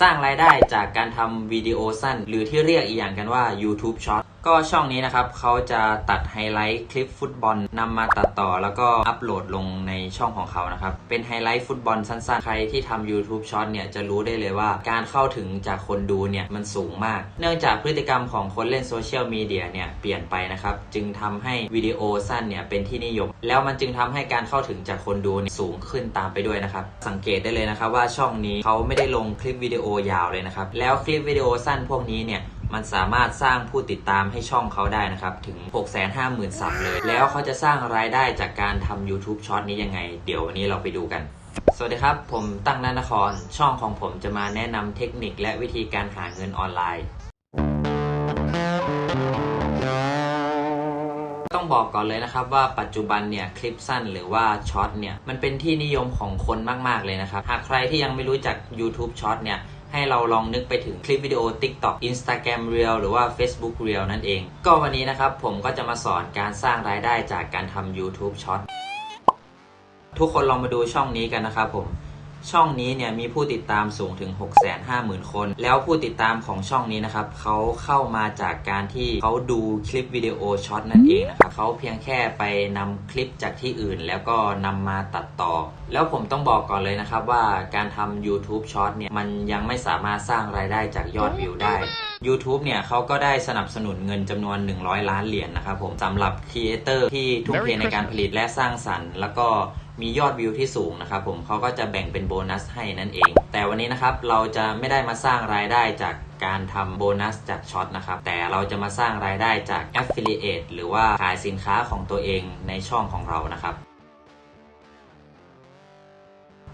สร้างรายได้จากการทำวิดีโอสั้น หรือที่เรียกอีกอย่างกันว่า YouTube Short ก็ช่องนี้นะครับเขาจะตัดไฮไลท์คลิปฟุตบอลนำมาตัดต่อแล้วก็อัปโหลดลงในช่องของเขานะครับเป็นไฮไลท์ฟุตบอลสั้นๆ ใครที่ทำ YouTube Short เนี่ยจะรู้ได้เลยว่าการเข้าถึงจากคนดูเนี่ยมันสูงมาก เนื่องจากพฤติกรรมของคนเล่นโซเชียลมีเดียเนี่ยเปลี่ยนไปนะครับจึงทำให้วิดีโอสั้นเนี่ยเป็นที่นิยม แล้วมันจึงทำให้การเข้าถึงจากคนดูเนี่ยสูงขึ้นตามไปด้วยนะครับสังเกตได้เลยนะครับว่าช่องนี้เขาไม่ได้ลงคลิปวิดีโอยาวเลยนะครับแล้วคลิปวิดีโอสั้นพวกนี้เนี่ย มันสามารถสร้างผู้ติดตามให้ช่องเขาได้นะครับถึง 650,000ซับเลย แล้วเขาจะสร้างรายได้จากการทำ YouTube Short นี้ยังไง เดี๋ยววันนี้เราไปดูกันสวัสดีครับ ผมตั้งนันนคร ช่องของผมจะมาแนะนำเทคนิคและวิธีการหาเงินออนไลน์ ต้องบอกก่อนเลยนะครับว่าปัจจุบันเนี่ยคลิปสั้นหรือว่าช็อตเนี่ยมันเป็นที่นิยมของคนมาก ๆ เลยนะครับ หากใครที่ยังไม่รู้จัก YouTube Short เนี่ย ให้เราลองนึกไปถึงคลิปวิดีโอ TikTok Instagram Reel หรือว่า Facebook Reel นั่นเอง ก็วันนี้นะครับผมก็จะมาสอนการสร้างรายได้จากการทำ YouTube Short ทุกคนลองมาดูช่องนี้กันนะครับผม ช่องนี้เนี่ยมีผู้ติดตามสูงถึง 650,000 คน แล้วผู้ติดตามของช่องนี้นะครับเขาเข้ามาจากการที่เขาดูคลิปวิดีโอช็อตนั่นเองนะครับเขาเพียงแค่ไปนำคลิปจากที่อื่น แล้วก็นำมาตัดต่อ แล้วผมต้องบอกก่อนเลยนะครับว่าการทำ YouTube Short เนี่ยมันยังไม่สามารถสร้างรายได้จากยอดวิวได้ YouTube เนี่ยเขาก็ได้สนับสนุนเงินจำนวน 100 ล้านเหรียญนะครับผมสำหรับครีเอเตอร์ที่ทุ่มเทในการผลิตและสร้างสรรค์ แล้วก็ มียอดวิวที่สูงนะครับผมเขาก็จะแบ่งเป็นโบนัสให้นั่นเอง แต่วันนี้นะครับเราจะไม่ได้มาสร้างรายได้จากการทำโบนัสจากช็อตนะครับ แต่เราจะมาสร้างรายได้จาก Affiliate หรือว่าขายสินค้าของตัวเองในช่องของเรานะครับ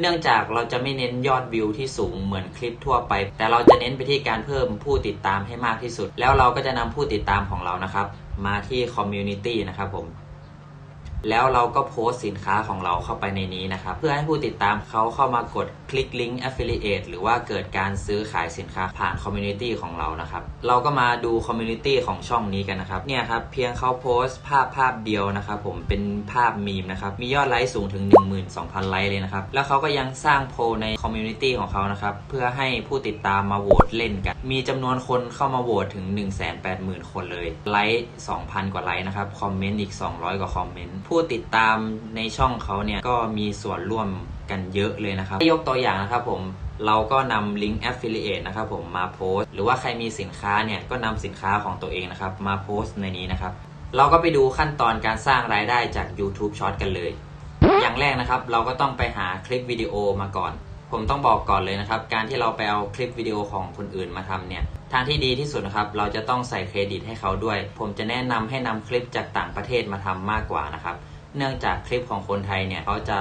เนื่องจากเราจะไม่เน้นยอดวิวที่สูงเหมือนคลิปทั่วไป แต่เราจะเน้นไปที่การเพิ่มผู้ติดตามให้มากที่สุด แล้วเราก็จะนำผู้ติดตามของเรานะครับ มาที่คอมมูนิตี้นะครับผม แล้วเราก็โพสต์สินค้าของเราเข้าไปในนี้นะครับ เพื่อให้ผู้ติดตามเขาเข้ามากดคลิกลิงก์ affiliate หรือว่าเกิดการซื้อขายสินค้าผ่านคอมมูนิตี้ของเรานะครับ เราก็มาดูคอมมูนิตี้ของช่องนี้กันนะครับ เนี่ยครับ เพียงเขาโพสต์ภาพภาพเดียวนะครับผมเป็นภาพมีมนะครับ มียอดไลค์สูงถึง 12,000 ไลค์เลยนะครับ แล้วเขาก็ยังสร้างโพลในคอมมูนิตี้ของเขานะครับ เพื่อให้ผู้ติดตามมาโหวตเล่นกัน มีจำนวนคนเข้ามาโหวตถึง 180,000 คนเลย ไลค์ 2,000 กว่าไลค์นะครับ คอมเมนต์อีก 200 กว่าคอมเมนต์ ผู้ติดตามในช่องเขาเนี่ย ก็มีส่วนร่วมกันเยอะเลยนะครับ ยกตัวอย่างนะครับผม เราก็นำลิงก์ affiliate นะครับผมมาโพสต์ หรือว่าใครมีสินค้าเนี่ย ก็นำสินค้าของตัวเองนะครับ มาโพสต์ในนี้นะครับ เราก็ไปดูขั้นตอนการสร้างรายได้จาก YouTube Short กันเลย อย่างแรกนะครับ เราก็ต้องไปหาคลิปวิดีโอมาก่อน ผมต้องบอกก่อนเลยนะครับ การที่เราไปเอาคลิปวิดีโอของคนอื่นมาทำเนี่ย ทางที่ดีที่สุดนะครับ เราจะต้องใส่เครดิตให้เขาด้วย ผมจะแนะนำให้นำคลิปจากต่างประเทศมาทำมากกว่านะครับ เนื่องจากคลิปของคนไทยเนี่ยเขาจะ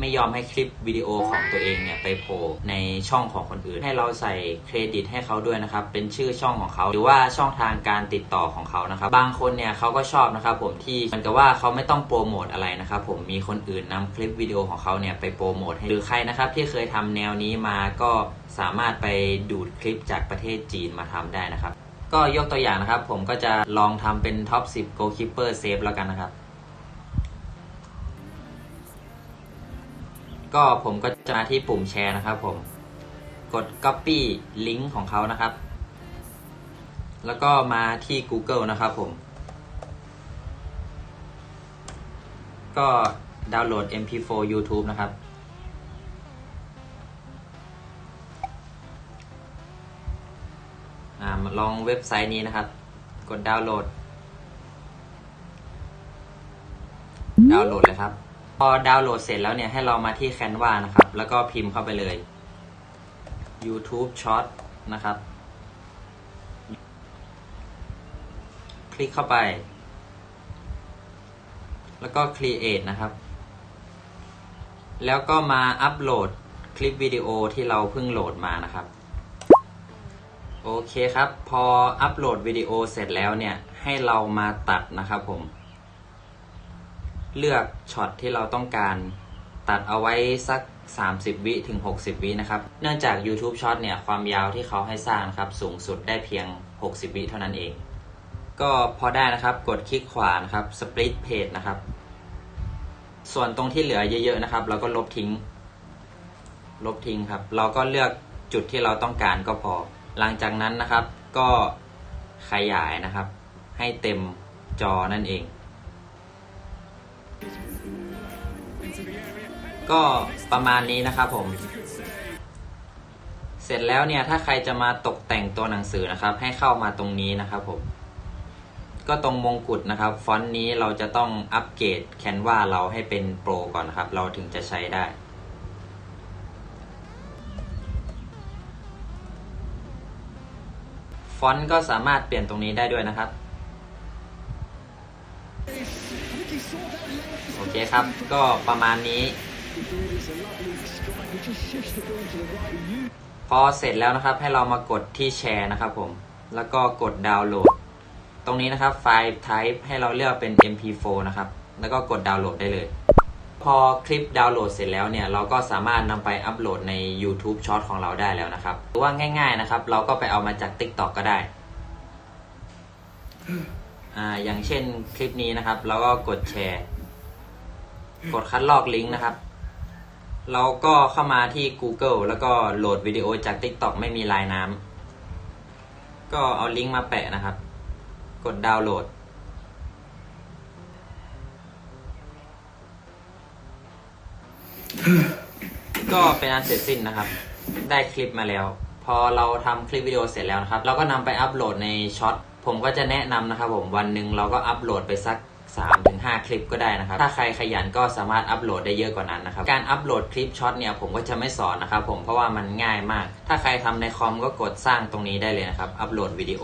ไม่ยอมให้คลิปวิดีโอของตัวเองเนี่ยไปโผล่ในช่องของคนอื่น ให้เราใส่เครดิตให้เขาด้วยนะครับ เป็นชื่อช่องของเขา หรือว่าช่องทางการติดต่อของเขานะครับ บางคนเนี่ยเขาก็ชอบนะครับผมที่เหมันกับว่าเขาไม่ต้องโปรโมทอะไรนะครับผมมีคนอื่นนำคลิปวิดีโอของเขาเนี่ยไปโปรโมทให้หรือใครนะครับที่เคยทำแนวนี้มาก็สามารถไปดูดคลิปจากประเทศจีนมาทำได้นะครับ ก็ยกตัวอย่างนะครับ ผมก็จะลองทำเป็นท็อป10 goalkeeper save แล้วกันนะครับ ก็ผมก็จะมาที่ปุ่มแชร์นะครับผม กด copy ลิงก์ของเขานะครับ แล้วก็มาที่ Google นะครับผม ก็ดาวน์โหลด MP4 YouTube นะครับอ่ามาลองเว็บไซต์นี้นะครับ กดดาวน์โหลด ดาวน์โหลดเลยครับ พอดาวน์โหลดเสร็จแล้วเนี่ยให้เรามาที่ Canva นะครับ แล้วก็พิมพ์เข้าไปเลย YouTube Short นะครับ คลิกเข้าไป แล้วก็ Create นะครับ แล้วก็มาอัปโหลดคลิปวิดีโอที่เราเพิ่งโหลดมานะครับ โอเคครับ พออัปโหลดวิดีโอเสร็จแล้วเนี่ย ให้เรามาตัดนะครับผม เลือกช็อตที่เราต้องการ ตัดเอาไว้สัก 30 วิถึง 60 วินะครับ เนื่องจาก YouTube Short เนี่ยความยาวที่เขาให้สร้างครับสูงสุดได้เพียง 60 วิเท่านั้นเอง ก็พอได้นะครับกดคลิกขวานะครับ Split Page นะครับ ส่วนตรงที่เหลือเยอะๆนะครับ เราก็ลบทิ้ง ลบทิ้งครับ เราก็เลือกจุดที่เราต้องการก็พอ หลังจากนั้นนะครับก็ขยายนะครับ ให้เต็มจอนั่นเอง ก็ประมาณนี้นะครับผม เสร็จแล้วเนี่ยถ้าใครจะมาตกแต่งตัวหนังสือนะครับ ให้เข้ามาตรงนี้นะครับผม ก็ตรงมงกุฎนะครับ ฟอนต์นี้เราจะต้องอัปเกรดแคนวาเราให้เป็นโปรก่อนนะครับ เราถึงจะใช้ได้ฟอนต์ก็สามารถเปลี่ยนตรงนี้ได้ด้วยนะครับ โอเคครับ ก็ประมาณนี้ พอเสร็จแล้วนะครับให้เรามากดที่แชร์นะครับผม แล้วก็กดดาวน์โหลด ตรงนี้นะครับไฟล์ type ให้เราเลือกเป็น mp4 นะครับ แล้วก็กดดาวน์โหลดได้เลย พอคลิปดาวน์โหลดเสร็จแล้วเนี่ย เราก็สามารถนำไปอัปโหลดใน YouTube Short ของเราได้แล้วนะครับ หรือว่าง่ายๆนะครับ เราก็ไปเอามาจาก TikTok ก็ได้อ่าอย่างเช่นคลิปนี้นะครับ เราก็กดแชร์ กดคัดลอกลิงก์นะครับ เราก็เข้ามาที่ Google แล้วก็โหลดวิดีโอจาก TikTok ไม่มีลายน้ำ ก็เอาลิงก์มาแปะนะครับ กดดาวน์โหลด ก็เป็นอันเสร็จสิ้นนะครับ ได้คลิปมาแล้ว พอเราทำคลิปวิดีโอเสร็จแล้วนะครับ เราก็นำไปอัปโหลดในช็อต ผมก็จะแนะนำนะครับผมวันหนึ่งเราก็อัปโหลดไปสัก 5 คลิปก็ได้นะครับ ถ้าใครขยันก็สามารถอัปโหลดได้เยอะกว่านั้นนะครับ การอัปโหลดคลิปช็อตเนี่ยผมก็จะไม่สอนนะครับผมเพราะว่ามันง่ายมาก ถ้าใครทำในคอมก็กดสร้างตรงนี้ได้เลยนะครับ อัปโหลดวิดีโอ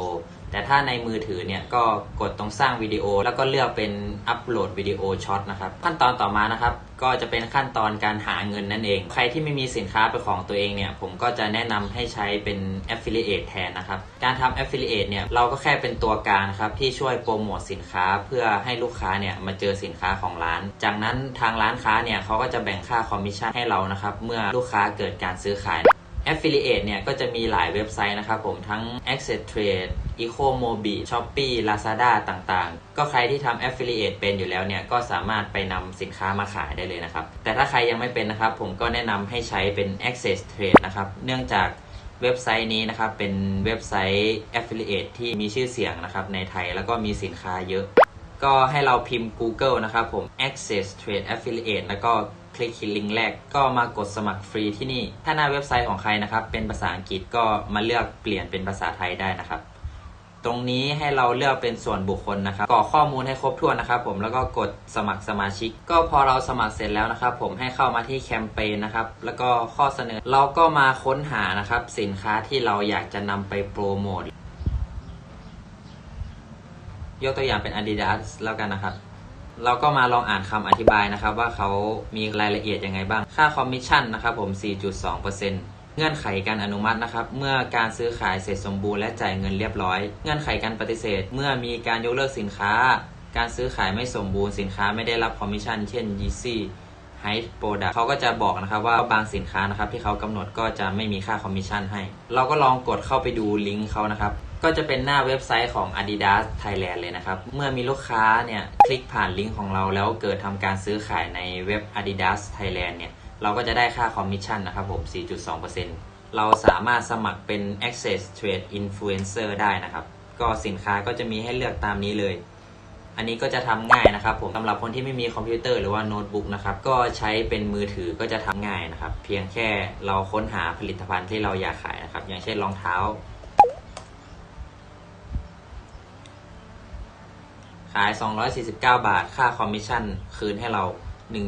แต่ถ้าในมือถือเนี่ยก็กดตรงสร้างวิดีโอ แล้วก็เลือกเป็นอัปโหลดวิดีโอช็อตนะครับขั้นตอนต่อมานะครับ ก็จะเป็นขั้นตอนการหาเงินนั่นเอง ใครที่ไม่มีสินค้าเป็นของตัวเองเนี่ย ผมก็จะแนะนำให้ใช้เป็น affiliate แทนนะครับ การทำ affiliate เนี่ยเราก็แค่เป็นตัวกลางครับที่ช่วยโปรโมทสินค้าเพื่อให้ลูกค้าเนี่ยมาเจอสินค้าของร้าน จากนั้นทางร้านค้าเนี่ยเขาก็จะแบ่งค่าคอมมิชชั่นให้เรานะครับเมื่อลูกค้าเกิดการซื้อขาย Affiliate เนี่ยก็จะมีหลายเว็บไซต์นะครับผมทั้ง Access Trade Ecomobi Shopee Lazada ต่างๆ ก็ใครที่ทำ Affiliate เป็นอยู่แล้วเนี่ยก็สามารถไปนำสินค้ามาขายได้เลยนะครับ แต่ถ้าใครยังไม่เป็นนะครับ ผมก็แนะนำให้ใช้เป็น Access Trade นะครับ เนื่องจากเว็บไซต์นี้นะครับเป็นเว็บไซต์ Affiliate ที่มีชื่อเสียงนะครับในไทยแล้วก็มีสินค้าเยอะ ก็ให้เราพิมพ์ Google นะครับผม Access Trade Affiliate แล้วก็ คลิกที่ลิงก์แรกก็มากดสมัครฟรีที่นี่ ถ้าหน้าเว็บไซต์ของใครนะครับ เป็นภาษาอังกฤษก็มาเลือกเปลี่ยนเป็นภาษาไทยได้นะครับ ตรงนี้ให้เราเลือกเป็นส่วนบุคคลนะครับกรอกข้อมูลให้ครบถ้วนนะครับผมแล้วก็กดสมัครสมาชิก ก็พอเราสมัครเสร็จแล้วนะครับ ผมให้เข้ามาที่แคมเปญนะครับแล้วก็ข้อเสนอเราก็มาค้นหานะครับ สินค้าที่เราอยากจะนำไปโปรโมทยกตัวอย่างเป็น Adidas แล้วกันนะครับ เราก็มาลองอ่านคำอธิบายนะครับ ว่าเขามีรายละเอียดยังไงบ้าง ค่าคอมมิชชั่นนะครับผม 4.2%เงื่อนไขการอนุมัตินะครับ เมื่อการซื้อขายเสร็จสมบูรณ์และจ่ายเงินเรียบร้อย เงื่อนไขการปฏิเสธ เมื่อมีการยกเลิกสินค้า การซื้อขายไม่สมบูรณ์สินค้าไม่ได้รับคอมมิชชั่น เช่น Yeezy High Product เขาก็จะบอกนะครับว่าบางสินค้านะครับที่เขากำหนดก็จะไม่มีค่าคอมมิชชั่นให้ เราก็ลองกดเข้าไปดูลิงก์เขานะครับ ก็จะเป็นหน้าเว็บไซต์ของ Adidas Thailand เลยนะครับ เมื่อมีลูกค้าเนี่ยคลิกผ่านลิงก์ของเราแล้วเกิดทำการซื้อขายในเว็บ Adidas Thailand เนี่ยเราก็จะได้ค่าคอมมิชชั่นนะครับผม 4.2%เราสามารถสมัครเป็น Access Trade Influencer ได้นะครับ ก็สินค้าก็จะมีให้เลือกตามนี้เลย อันนี้ก็จะทำง่ายนะครับผมสำหรับคนที่ไม่มีคอมพิวเตอร์หรือว่าโน้ตบุ๊กนะครับ ก็ใช้เป็นมือถือก็จะทำง่ายนะครับ เพียงแค่เราค้นหาผลิตภัณฑ์ที่เราอยากขายนะครับ อย่างเช่นรองเท้า ขาย 249 บาท ค่าคอมมิชชั่นคืนให้เรา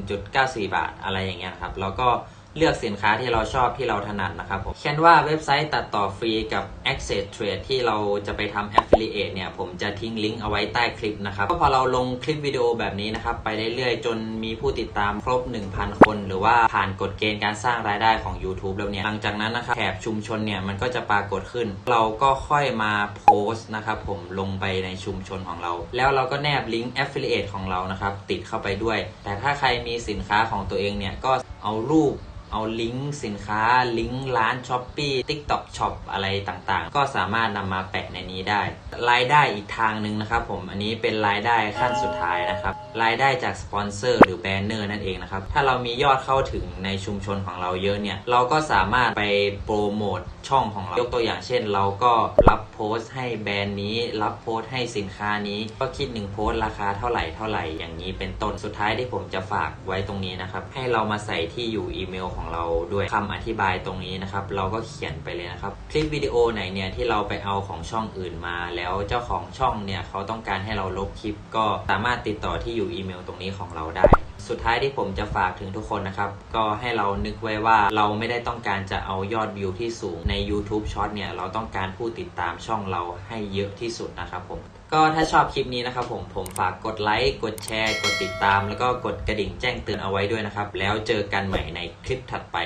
1.94 บาทอะไรอย่างเงี้ยนะครับ แล้วก็ เลือกสินค้าที่เราชอบที่เราถนัดนะครับผมเช่นว่าเว็บไซต์ตัดต่อฟรีกับ Access Trade ที่เราจะไปทำ Affiliate เนี่ย ผมจะทิ้งลิงก์เอาไว้ใต้คลิปนะครับ ก็พอเราลงคลิปวิดีโอแบบนี้นะครับ ไปเรื่อยๆ จนมีผู้ติดตามครบ 1,000 คน หรือว่าผ่านกฎเกณฑ์การสร้างรายได้ของ YouTube แล้วเนี่ย หลังจากนั้นนะครับแถบชุมชนเนี่ย มันก็จะปรากฏขึ้น เราก็ค่อยมาโพสต์นะครับผมลงไปในชุมชนของเรา แล้วเราก็แนบลิงก์ Affiliate ของเรานะครับติดเข้าไปด้วย แต่ถ้าใครมีสินค้าของตัวเองเนี่ยก็เอารูป เอาลิงก์สินค้าลิงก์ร้าน s h อ p e e TikTok Shop อปอะไรต่างๆ ก็สามารถนำมาแปะในนี้ได้ รายได้อีกทางหนึ่งนะครับผมอันนี้เป็นรายได้ขั้นสุดท้ายนะครับ รายได้จากสปอนเซอร์หรือแบนเนอร์นั่นเองนะครับ ถ้าเรามียอดเข้าถึงในชุมชนของเราเยอะเนี่ย เราก็สามารถไปโปรโมทช่องของเรา ยกตัวอย่างเช่น เราก็รับโพสต์ให้แบรนด์นี้ รับโพสต์ให้สินค้านี้ ก็คิดหนึ่งโพสต์ราคาเท่าไหร่เท่าไหร่อย่างนี้เป็นต้น สุดท้ายที่ผมจะฝากไว้ตรงนี้นะครับ ให้เรามาใส่ที่อยู่อีเมลของเราด้วยคำอธิบายตรงนี้นะครับ เราก็เขียนไปเลยนะครับ คลิปวิดีโอไหนเนี่ยที่เราไปเอาของช่องอื่นมา แล้วเจ้าของช่องเนี่ยเขาต้องการให้เราลบคลิป ก็สามารถติดต่อที่อยู่อีเมลตรงนี้ของเราได้ สุดท้ายที่ผมจะฝากถึงทุกคนนะครับ ก็ให้เรานึกไว้ว่าเราไม่ได้ต้องการจะเอายอดวิวที่สูงใน YouTube Short เนี่ยเราต้องการผู้ติดตามช่องเราให้เยอะที่สุดนะครับผมก็ถ้าชอบคลิปนี้นะครับผมผมฝากกดไลค์กดแชร์ กดติดตาม แล้วก็กดกระดิ่งแจ้งเตือนเอาไว้ด้วยนะครับ แล้วเจอกันใหม่ในคลิปถัดไป